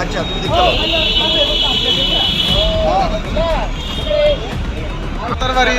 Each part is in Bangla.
আচ্ছা তুমি দেখতে পাবো। তার বাড়ি?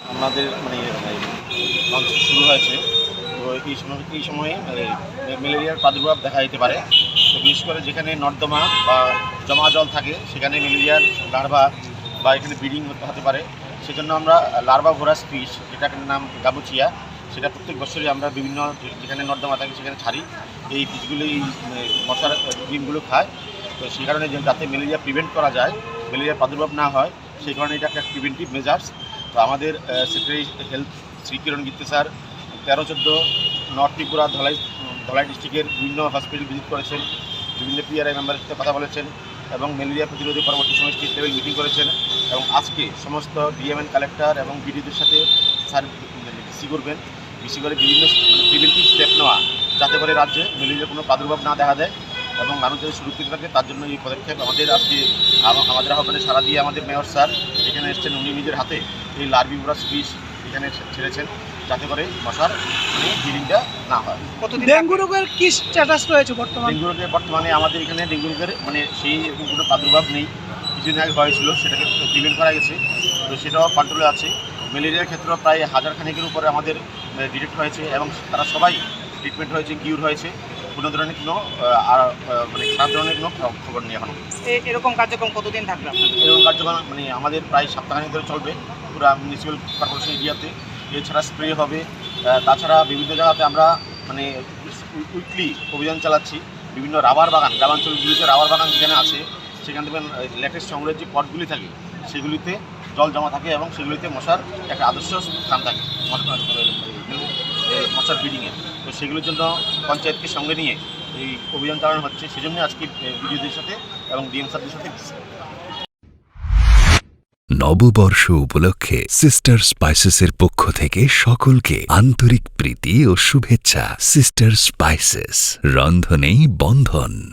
আমাদের মানে হয়েছে তো এই সময় এই সময়ে মানে ম্যালেরিয়ার প্রাদুর্ভাব দেখা যেতে পারে। তো বিশেষ করে যেখানে নর্দমা বা জমা জল থাকে সেখানে ম্যালেরিয়ার লার্ভা বা এখানে ব্রিডিং হতে পারে। সেজন্য আমরা লার্ভা ভোরাস ফিশ যেটার নাম গাবুচিয়া সেটা প্রত্যেক বছরই আমরা বিভিন্ন যেখানে নর্দমা থাকে সেখানে ছাড়ি। এই ফিশগুলো এই মানে, মশার ডিমগুলো খায়। তো সেই কারণে যাতে ম্যালেরিয়া প্রিভেন্ট করা যায় ম্যালেরিয়ার প্রাদুর্ভাব না হয় সেই কারণে এটা একটা প্রিভেন্টিভ মেজার্স। তো আমাদের secretary health Shri Kiran Gitte sir তেরো চোদ্দ নর্থ ত্রিপুরা ধলাই ধলাই ডিস্ট্রিক্টের বিভিন্ন হসপিটাল ভিজিট করেছেন, বিভিন্ন পিআরআই মেম্বারের সাথে কথা বলেছেন এবং ম্যালেরিয়া প্রতিরোধে পরবর্তী সময় স্টেট লেভেল মিটিং করেছেন এবং আজকে সমস্ত ডিএমএন কালেক্টর এবং বিডিওদের সাথে স্যার বিসি করবেন। বিসি করে বিভিন্ন মানে প্রিভেন্টিভ স্টেপ নেওয়া, যাতে করে রাজ্যে ম্যালেরিয়ার কোনো প্রাদুর্ভাব না দেখা দেয় এবং মানুষ সুরক্ষিত থাকে, তার জন্য এই পদক্ষেপ আমাদের আজকে আমাদের আহ্বানে সারা দিয়ে আমাদের মেয়র স্যার এখানে এসেছেন, উনি নিজের হাতে এই লার্ভিভোরাস ফিশ এখানে ছেড়েছেন। যাতে করে মশার মানে হিলিংটা না হয়। কতদিন ডেঙ্গু রোগের কি স্ট্যাটাস রয়েছে বর্তমানে? ডেঙ্গু রোগের বর্তমানে আমাদের এখানে ডেঙ্গু রোগের মানে সেই এরকম কোনো প্রাদুর্ভাব নেই। কিছুদিন আগে হয়েছিল সেটাকে প্রিভেন্ট করা গেছে। তো সেটাও কন্ট্রোলে আছে। ম্যালেরিয়ার ক্ষেত্রেও প্রায় হাজার খানেকের উপরে আমাদের ডিটেক্ট হয়েছে এবং তারা সবাই ট্রিটমেন্ট হয়েছে কিউর হয়েছে। কোনো ধরনের কোনো আর মানে খারাপ ধরনের কোনো খবর নেই এখনও। এরকম কার্যক্রম কতদিন থাকবে? এরকম কার্যক্রম মানে আমাদের প্রায় সপ্তাহখানেক ধরে চলবে পুরো মিউনিসিপ্যাল কর্পোরেশন এরিয়াতে এছাড়া স্প্রে হবে। তাছাড়া বিভিন্ন জায়গাতে আমরা মানে উইকলি অভিযান চালাচ্ছি। বিভিন্ন রাবার বাগান, গ্রামাঞ্চলগুলিতে রাবার বাগান যেখানে আছে, সেখান থেকে লেটেস্ট সংগ্রহের যে পটগুলি থাকে, সেগুলিতে জল জমা থাকে এবং সেগুলিতে মশার একটা আদর্শ স্থান থাকে। মশার ব্রিডিংয়ে তো সেগুলোর জন্য পঞ্চায়েতকে সঙ্গে নিয়ে এই অভিযান চালানো হচ্ছে। সেজন্য আজকে বিডিওদের সাথে এবং ডিএম সাথে নববর্ষ উপলক্ষে সিস্টার স্পাইসেসের পক্ষ থেকে সকলকে আন্তরিক প্রীতি ও শুভেচ্ছা। সিস্টার স্পাইসেস রন্ধনেই বন্ধন।